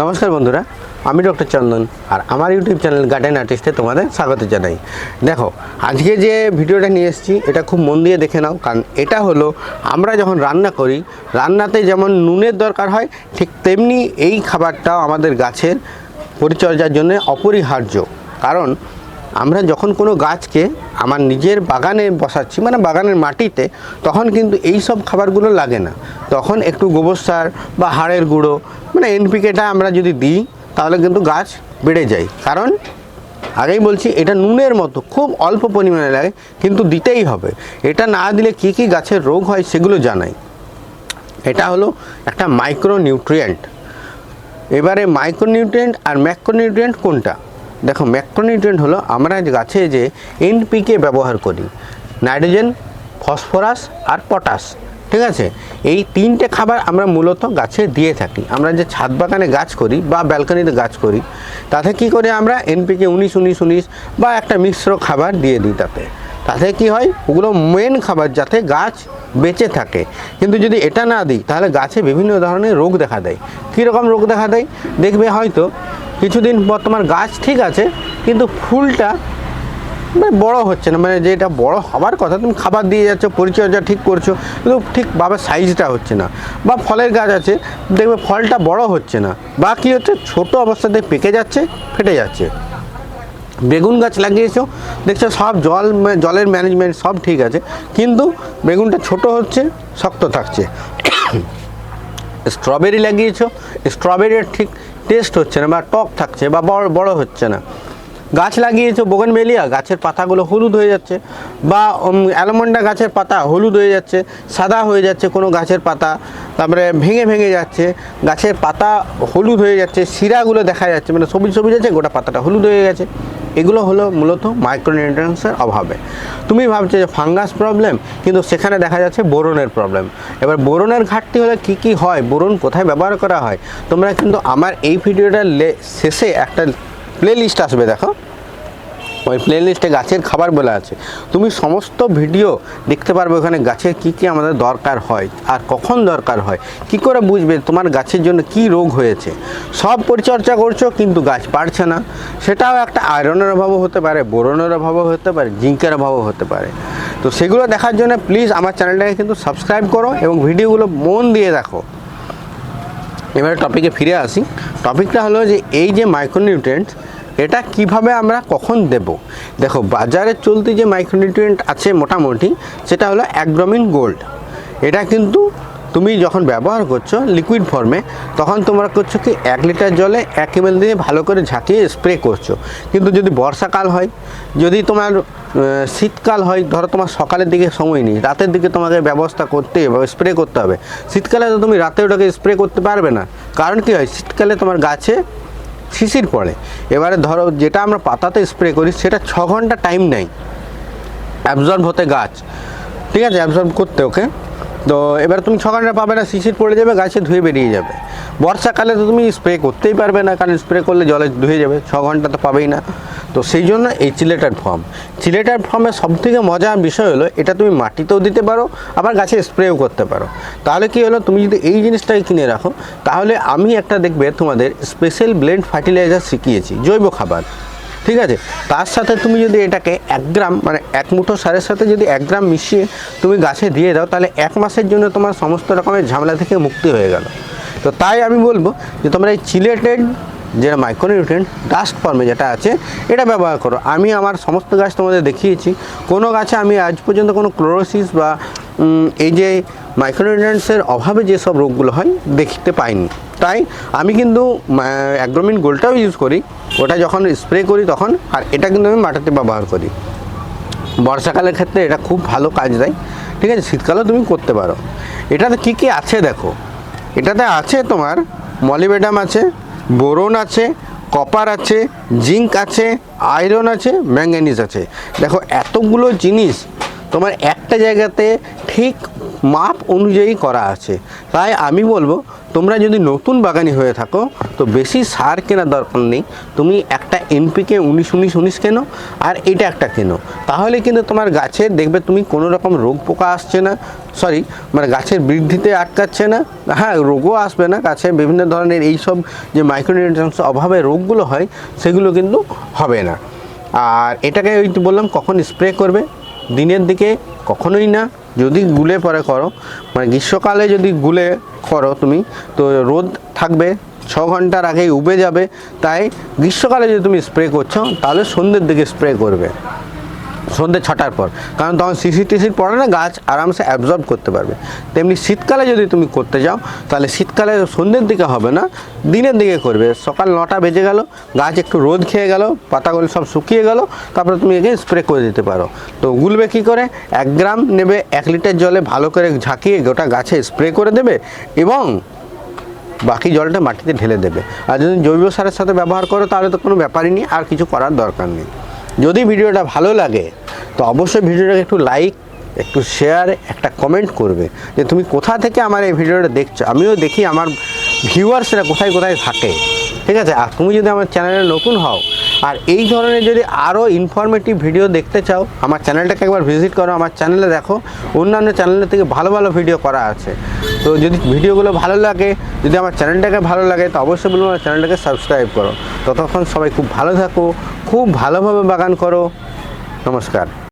নমস্কার বন্ধুরা, আমি ডক্টর চন্দন আর আমার ইউটিউব চ্যানেল গার্ডেন আর্টিস্টে তোমাদের স্বাগত জানাই। দেখো, আজকে যে ভিডিওটা নিয়ে এসেছি, এটা খুব মন দিয়ে দেখে নাও, কারণ এটা হলো আমরা যখন রান্না করি, রান্নাতে যেমন নুনের দরকার হয়, ঠিক তেমনি এই খাবারটাও আমাদের গাছের পরিচর্যার জন্য অপরিহার্য। কারণ আমরা যখন কোনো গাছকে আমার নিজের বাগানে বসাচ্ছি মানে বাগানের মাটিতে, তখন কিন্তু এই সব খাবারগুলো লাগে না। তখন একটু গোবর সার বা হাড়ের গুঁড়ো মানে এনপিকেটা আমরা যদি দিই, তাহলে কিন্তু গাছ বেড়ে যায়। কারণ, আগেই বলছি, এটা নুনের মতো, খুব অল্প পরিমাণে লাগে, কিন্তু দিতেই হবে। এটা না দিলে কী কী গাছের রোগ হয় সেগুলো জানাই। এটা হলো একটা মাইক্রোনিউট্রিয়েন্ট এবারে মাইক্রোনিউট্রিয়েন্ট আর ম্যাক্রোনিউট্রিয়েন্ট কোনটা? দেখো ম্যাক্রোনিউট্রিয়েন্ট হলো আমরা গাছে যে এনপিকে ব্যবহার করি নাইট্রোজেন ফসফরাস আর পটাশ ঠিক আছে? এই তিনটে খাবার আমরা মূলত গাছে দিয়ে থাকি। আমরা যে ছাদ বাগানে গাছ করি বা ব্যালকনিতে গাছ করি, তাতে কি করে আমরা এনপিকে উনিশ উনিশ উনিশ বা একটা মিশ্র খাবার দিয়ে দিই তাতে। তাতে কি হয়? ওগুলো মেন খাবার যাতে গাছ বেঁচে থাকে। কিন্তু যদি এটা না দিই, তাহলে গাছে বিভিন্ন ধরনের রোগ দেখা দেয়। কীরকম রোগ দেখা দেয়? দেখবে হয়তো কিছুদিন পর তোমার গাছ ঠিক আছে, কিন্তু ফুলটা মানে বড় হচ্ছে না। মানে যেটা বড় হবার কথা, তুমি খাবার দিয়ে যাচ্ছ, পরিচর্যা ঠিক করছ, কিন্তু ঠিকভাবে সাইজটা হচ্ছে না। বা ফলের গাছ আছে, দেখবে ফলটা বড় হচ্ছে না। বা কী হচ্ছে, ছোট অবস্থাতে পেকে যাচ্ছে, ফেটে যাচ্ছে। বেগুন গাছ লাগিয়েছো, দেখছ সব জল জলের ম্যানেজমেন্ট সব ঠিক আছে, কিন্তু বেগুনটা ছোট হচ্ছে, শক্ত থাকছে। স্ট্রবেরি লাগিয়েছো স্ট্রবেরির ঠিক টেস্ট হচ্ছে না বা টক থাকছে বা বড় বড় হচ্ছে না। গাছ লাগিয়েছো বোগনবেলিয়া গাছের পাতাগুলো হলুদ হয়ে যাচ্ছে বা অ্যালমন্ডা গাছের পাতা হলুদ হয়ে যাচ্ছে, সাদা হয়ে যাচ্ছে কোনো গাছের পাতা, তারপরে ভেঙে ভেঙে যাচ্ছে, গাছের পাতা হলুদ হয়ে যাচ্ছে, শিরাগুলো দেখা যাচ্ছে মানে সবুজ সবুজ আছে, গোটা পাতাটা হলুদ হয়ে গেছে। এগুলো হলো মূলত মাইক্রোনিউট্রিয়েন্টসের অভাবে। তুমি ভাবছ যে ফাঙ্গাস প্রবলেম কিন্তু সেখানে দেখা যাচ্ছে বোরনের প্রবলেম এবার বোরনের ঘাটতি হলে কি কি হয়? বোরন কোথায় ব্যবহার করা হয়? তোমরা কিন্তু আমার এই ভিডিওটার শেষে একটা প্লে লিস্ট আসবে, দেখো। ওই প্লে লিস্টে গাছের খাবার বলে আছে। তুমি সমস্ত ভিডিও দেখতে পারবে ওখানে গাছের কি কি আমাদের দরকার হয় আর কখন দরকার হয়। কি করে বুঝবে তোমার গাছের জন্য কি রোগ হয়েছে? সব পরিচর্যা করছ কিন্তু গাছ পারছে না। সেটাও একটা আয়রনের অভাবও হতে পারে বোরনের অভাবও হতে পারে জিঙ্কের অভাবও হতে পারে। তো সেগুলো দেখার জন্য প্লিজ আমার চ্যানেলটাকে কিন্তু সাবস্ক্রাইব করো এবং ভিডিওগুলো মন দিয়ে দেখো। এবারে টপিকে ফিরে আসি। টপিকটা হলো যে এই যে মাইক্রোনিউট্রিয়েন্টস এটা কীভাবে আমরা কখন দেব? দেখো, বাজারে চলতি যে মাইক্রোনিউট্রিয়েন্ট আছে মোটামুটি, সেটা হলো অ্যাগ্রোমিন গোল্ড। এটা কিন্তু তুমি যখন ব্যবহার করছ লিকুইড ফর্মে তখন তোমরা করছ কি, এক লিটার জলে এক এম দিয়ে ভালো করে ঝাঁকিয়ে স্প্রে করছ। কিন্তু যদি বর্ষাকাল হয়, যদি তোমার শীতকাল হয়, ধরো তোমার সকালের দিকে সময় নেই, রাতের দিকে তোমাকে ব্যবস্থা করতে হবে স্প্রে করতে হবে। শীতকালে তো তুমি রাতে ওটাকে স্প্রে করতে পারবে না। কারণ কি হয়, শীতকালে তোমার গাছে শিশির পড়ে। এবারে ধরো যেটা আমরা পাতাতে স্প্রে করি, সেটা ছ ঘণ্টা টাইম নেয়। অ্যাবজর্ব হতে গাছ। ঠিক আছে? অ্যাবজর্ব করতে ওকে তো এবার তুমি ছ ঘণ্টা পাবে না, শিশির পড়ে যাবে, গাছে ধুয়ে বেরিয়ে যাবে। বর্ষাকালে তো তুমি স্প্রে করতেই পারবে না, কারণ স্প্রে করলে জলে ধুয়ে যাবে ছ ঘণ্টা তো পাবেই না। তো সেই জন্য এই চিলেটার ফর্ম চিলেটার ফর্মের সবথেকে মজার বিষয় হলো, এটা তুমি মাটিতেও দিতে পারো, আবার গাছে স্প্রেও করতে পারো। তাহলে কি হলো, তুমি যদি এই জিনিসটাকে কিনে রাখো, তাহলে আমি একটা দেখবে তোমাদের স্পেশাল ব্লেন্ড ফার্টিলাইজার শিখিয়েছি, জৈব খাবার। ঠিক আছে? তার সাথে তুমি যদি এটাকে এক গ্রাম মানে এক মুঠো সারের সাথে যদি এক গ্রাম মিশিয়ে তুমি গাছে দিয়ে দাও, তাহলে এক মাসের জন্য তোমার সমস্ত রকমের ঝামেলা থেকে মুক্তি হয়ে গেল। তো তাই আমি বলব যে তোমরা এই চিলেটেড যেটা মাইক্রোনিউট্রিয়েন্ট ডাস্ট ফর্মে যেটা আছে, এটা ব্যবহার করো। আমি আমার সমস্ত গাছ তোমাদের দেখিয়েছি। কোনো গাছে আমি আজ পর্যন্ত কোনো ক্লোরোসিস বা এই যে মাইক্রোনিউট্রিয়েন্টসের অভাবে যেসব রোগগুলো হয়, দেখতে পাইনি। তাই আমি কিন্তু অ্যাগ্রোমিন গোল্ডটাও ইউজ করি। ওটা যখন স্প্রে করি তখন, আর এটা কিন্তু আমি মাটিতে ব্যবহার করি। বর্ষাকালের ক্ষেত্রে এটা খুব ভালো কাজ দেয়। ঠিক আছে, শীতকালেও তুমি করতে পারো। এটাতে কী কী আছে দেখো? এটাতে আছে তোমার মলিবেডাম আছে বোরন আছে কপার আছে জিঙ্ক আছে আয়রন আছে ম্যাঙ্গানিজ আছে। দেখো, এতগুলো জিনিস তোমার একটা জায়গাতে ঠিক মাপ অনুযায়ী করা আছে। তাই আমি বলব তোমরা যদি নতুন বাগানি হয়ে থাকো, তো বেশি সার কেনার দরকার নেই। তুমি একটা এনপিকে উনিশ উনিশ উনিশ কেনো, আর এটা একটা কেনো। তাহলে কিন্তু তোমার গাছে দেখবে তুমি কোনো রকম রোগ পোকা আসছে না। সরি মানে গাছের বৃদ্ধিতে আটকাচ্ছে না। হ্যাঁ রোগও আসবে না গাছে। বিভিন্ন ধরনের এই সব যে মাইক্রোনিউট্রিয়েন্টস অভাবে রোগগুলো হয়, সেগুলো কিন্তু হবে না। আর এটাকে ওই বললাম, কখন স্প্রে করবে? দিনের দিকে, কখনোই না। যদি গুলে পরে করো মানে গ্রীষ্মকালে যদি গুলে করো তুমি, তো রোদ থাকবে, ছ ঘণ্টার আগেই উবে যাবে, তাই গ্রীষ্মকালে যদি তুমি স্প্রে করছ, তাহলে সন্ধ্যের দিকে স্প্রে করবে। সন্ধ্যে ছটার পর। কারণ তখন সিসি টিসির পরে না গাছ আরামসে অ্যাবজর্ব করতে পারবে। তেমনি শীতকালে যদি তুমি করতে যাও, তাহলে শীতকালে সন্ধ্যের দিকে হবে না, দিনের দিকে করবে। সকাল নটা বেজে গেল, গাছ একটু রোদ খেয়ে গেল, পাতাগুলো সব শুকিয়ে গেল, তারপরে তুমি এখানে স্প্রে করে দিতে পারো। তো গুলবে কী করে? এক গ্রাম নেবে, এক লিটার জলে ভালো করে ঝাঁকিয়ে গোটা গাছে স্প্রে করে দেবে এবং বাকি জলটা মাটিতে ঢেলে দেবে। আর যদি জৈব সারের সাথে ব্যবহার করো, তাহলে তো কোনো ব্যাপারই নেই, আর কিছু করার দরকার নেই। যদি ভিডিওটা ভালো লাগে তো অবশ্যই ভিডিওটাকে একটু লাইক একটু শেয়ার একটা কমেন্ট করবে যে তুমি কোথা থেকে আমার এই ভিডিওটা দেখছ? আমিও দেখি আমার ভিউয়ার্সরা কোথায় কোথায় থাকে। ঠিক আছে? আর তুমি যদি আমার চ্যানেলে নতুন হও, আর এই ধরনের যদি আরও ইনফরমেটিভ ভিডিও দেখতে চাও, আমার চ্যানেলটাকে একবার ভিজিট করো, আমার চ্যানেলে দেখো। অন্যান্য চ্যানেলের থেকে ভালো ভালো ভিডিও করা আছে। তো যদি ভিডিওগুলো ভালো লাগে, যদি আমার চ্যানেলটাকে ভালো লাগে, তো অবশ্যই বলব আমার চ্যানেলটাকে সাবস্ক্রাইব করো। ততক্ষণ সবাই খুব ভালো থাকো, খুব ভালোভাবে বাগান করো। নমস্কার।